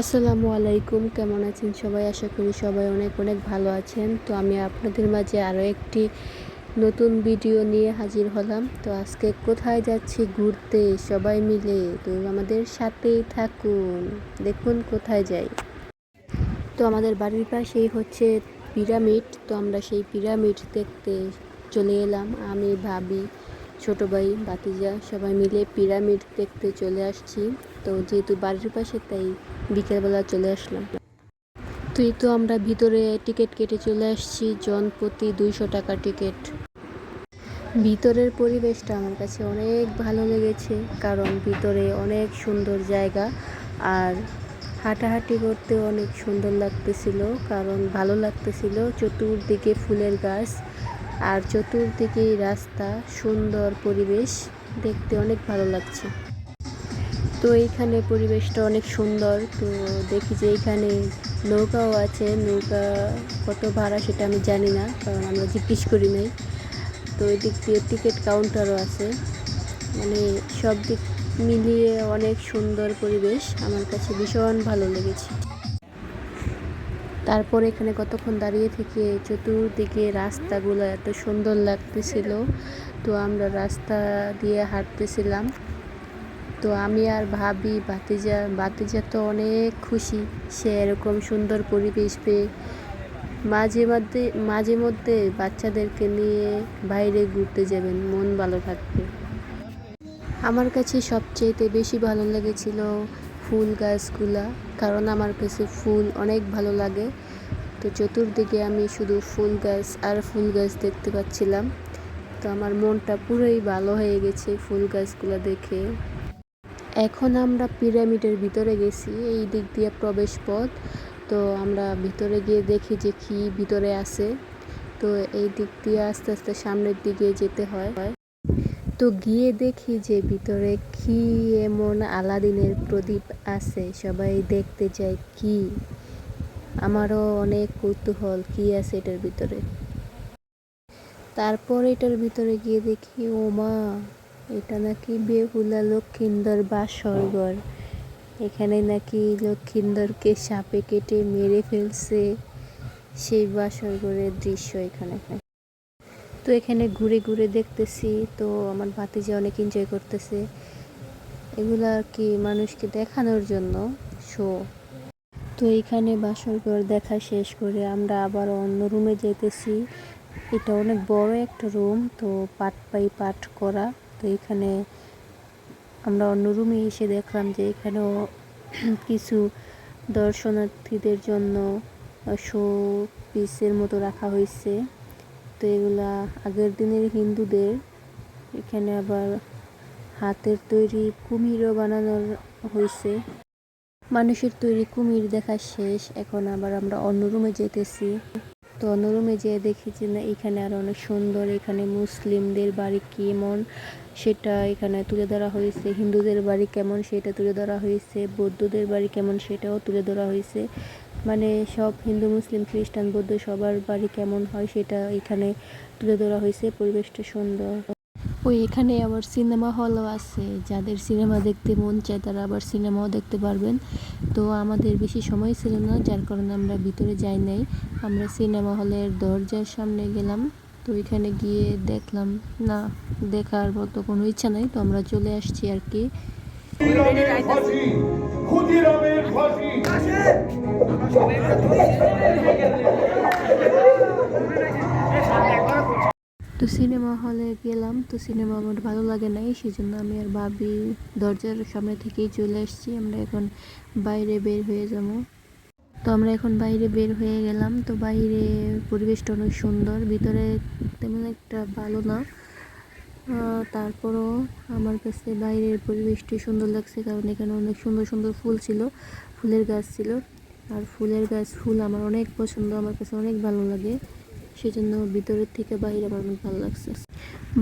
আসসালামু আলাইকুম, কেমন আছেন সবাই? আশা করি সবাই অনেক অনেক ভালো আছেন। তো আমি আপনাদের মাঝে আরও একটি নতুন ভিডিও নিয়ে হাজির হলাম। তো আজকে কোথায় যাচ্ছি ঘুরতে সবাই মিলে? তো আমাদের সাথেই থাকুন, দেখুন কোথায় যাই। তো আমাদের বাড়ির পাশেই হচ্ছে পিরামিড। তো আমরা সেই পিরামিড দেখতে চলে এলাম, আমি, ভাবি। ছোট ভাই বাতিজা সবাই মিলে পিরামিড দেখতে চলে আসছি। তো যেহেতু বাড়ির পাশে, তাই বিকেলবেলা চলে আসলাম। তুই তো আমরা ভিতরে টিকিট কেটে চলে আসছি জন প্রতি দুইশো টাকা টিকিট। ভিতরের পরিবেশটা আমার কাছে অনেক ভালো লেগেছে, কারণ ভিতরে অনেক সুন্দর জায়গা আর হাঁটাহাঁটি করতে অনেক সুন্দর লাগতেছিল, কারণ ভালো লাগতেছিল। চতুর্দিকে ফুলের গাছ আর চতুর্দিকেই রাস্তা, সুন্দর পরিবেশ, দেখতে অনেক ভালো লাগছে। তো এইখানে পরিবেশটা অনেক সুন্দর। তো দেখি যে এইখানে নৌকাও আছে। নৌকা কত ভাড়া সেটা আমি জানি না, কারণ আমরা জিজ্ঞেস করি নাই। তো ওই দিক দিয়ে টিকিট কাউন্টারও আছে। মানে সব দিক মিলিয়ে অনেক সুন্দর পরিবেশ। আমার কাছে ভীষণ ভালো লেগেছে। তারপর এখানে কতক্ষণ দাঁড়িয়ে থেকে চতুর্দিকে রাস্তাগুলো এত সুন্দর লাগতেছিল। তো আমরা রাস্তা দিয়ে হাঁটতেছিলাম। তো আমি আর ভাবি বাতিজা বাতিজা তো অনেক খুশি, সে এরকম সুন্দর পরিবেশ পেয়ে। মাঝে মধ্যে মাঝে মধ্যে বাচ্চাদেরকে নিয়ে বাইরে ঘুরতে যাবেন, মন ভালো থাকবে। আমার কাছে সবচেয়েতে বেশি ভালো লেগেছিল ফুল গাছগুলা, কারণ আমার কাছে ফুল অনেক ভালো লাগে। তো চতুর্দিকে আমি শুধু ফুল গাছ আর ফুল গাছ দেখতে পাচ্ছিলাম। তো আমার মনটা পুরোই ভালো হয়ে গেছে ফুল গাছগুলো দেখে। এখন আমরা পিরামিডের ভিতরে গেছি, এই দিক দিয়ে প্রবেশ পথ। তো আমরা ভিতরে গিয়ে দেখি যে কি ভিতরে আছে। তো এই দিক দিয়ে আস্তে আস্তে সামনের দিকে যেতে হয়। তো গিয়ে দেখি যে ভিতরে কি এমন আলাদিনের প্রদীপ আছে, সবাই দেখতে চায় কি? আমারও অনেক কৌতূহল, কি আছে এটার ভিতরে? তারপর এটার ভিতরে গিয়ে দেখি, ও মা, এটা নাকি বেহুলা লক্ষিন্দর স্বর্গর এখানে নাকি লক্ষিন্দরকে সাপে কেটে মেরে ফেলছে সেই বাসরঘরের দৃশ্য এখানে। তো এখানে ঘুরে ঘুরে দেখতেছি, তো আমার ভাতিজা অনেক এনজয় করতেছে। এগুলো আর কি মানুষকে দেখানোর জন্য শো তো এইখানে বাসরঘর দেখা শেষ করে আমরা আবার অন্য রুমে যেতেছি এটা অনেক বড় একটা রুম তো পাট বাই পাট করা। তো এখানে আমরা অন্য রুমে এসে দেখলাম যে এখানেও কিছু দর্শনার্থীদের জন্য শো পিসের মতো রাখা হয়েছে। তো এগুলা আগের দিনের হিন্দুদের। এখানে আবার হাতের তৈরি কুমিরও বানানোর হয়েছে মানুষের তৈরি কুমির দেখা শেষ, এখন আবার আমরা অন্য রুমে যেতেছি তো অন্য রুমে যেয়ে দেখি যে না, এখানে আর অনেক সুন্দর, এখানে মুসলিমদের বাড়ি কেমন, সেটা এখানে তুলে ধরা হয়েছে। হিন্দুদের বাড়ি কেমন, সেটা তুলে ধরা হয়েছে। বৌদ্ধদের বাড়ি কেমন, সেটাও তুলে ধরা হয়েছে। মানে সব হিন্দু, মুসলিম, খ্রিস্টান, বৌদ্ধ সবার বাড়ি কেমন হয় সেটা এখানে তুলে ধরা হয়েছে, পরিবেশটা সুন্দর। ওই এখানে আবার সিনেমা হলও আছে, যাদের সিনেমা দেখতে মন চায় তারা আবার সিনেমাও দেখতে পারবেন। তো আমাদের বেশি সময় ছিল না, যার কারণে আমরা ভিতরে যাই নাই। আমরা সিনেমা হলের দরজার সামনে গেলাম, তো এখানে গিয়ে দেখলাম, না, দেখার মতো কোনো ইচ্ছা নাই, তো আমরা চলে আসছি আর কি। তো সিনেমা হলে গেলাম, তো সিনেমা আমার ভালো লাগে নাই সেই জন্য আমি আর ভাবি দরজার সামনে থেকেই চলে আসছি, আমরা এখন বাইরে বের হয়ে যাব। তো আমরা এখন বাইরে বের হয়ে গেলাম, তো বাইরে পরিবেশটা অনেক সুন্দর, ভিতরে তেমন একটা ভালো না। তারপরও আমার কাছে বাইরের পরিবেশটি সুন্দর লাগছে কারণ এখানে অনেক সুন্দর সুন্দর ফুল ছিল, ফুলের গাছ ছিল। আর ফুলের গাছ, ফুল আমার অনেক পছন্দ, আমার কাছে অনেক ভালো লাগে। সেজন্য ভিতরের থেকে বাইরে আমার অনেক ভালো লাগছে।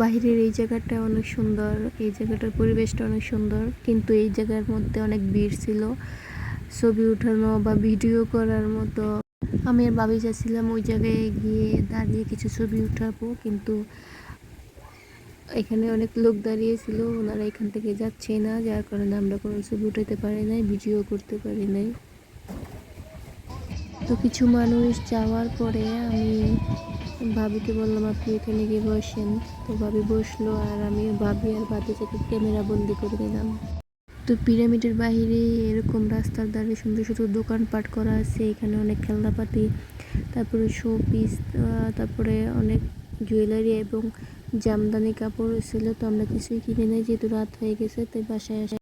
বাইরের এই জায়গাটা অনেক সুন্দর, এই জায়গাটার পরিবেশটা অনেক সুন্দর, কিন্তু এই জায়গার মধ্যে অনেক ভিড় ছিল। ছবি উঠানো বা ভিডিও করার মতো। আমি আর ভাবি যাচ্ছিলাম ওই জায়গায় গিয়ে দাঁড়িয়ে কিছু ছবি উঠাবো, কিন্তু এখানে অনেক লোক দাঁড়িয়ে ছিল ওনারা এখান থেকে যাচ্ছে না, যার কারণে আমরা কোনো ছবি উঠাতে পারি নাই, ভিডিও করতে পারি নাই। তো কিছু মানুষ যাওয়ার পরে আমি ভাবিকে বললাম, আপনি এখানে গিয়ে বসেন। তো ভাবি বসল আর আমি ভাবি আর ভাতিজাকে ক্যামেরা বন্দি করে দিলাম। তো পিরামিডের বাইরে এরকম রাস্তার ধারে সুন্দর সুন্দর দোকানপাট করা আছে, এখানে অনেক খেলনাপাতি, তারপরে শো পিস তারপরে অনেক জুয়েলারি এবং জামদানি কাপড় ছিল তো আমরা কিছুই কিনে নেই, যেহেতু রাত হয়ে গেছে, তাই বাসায় আসে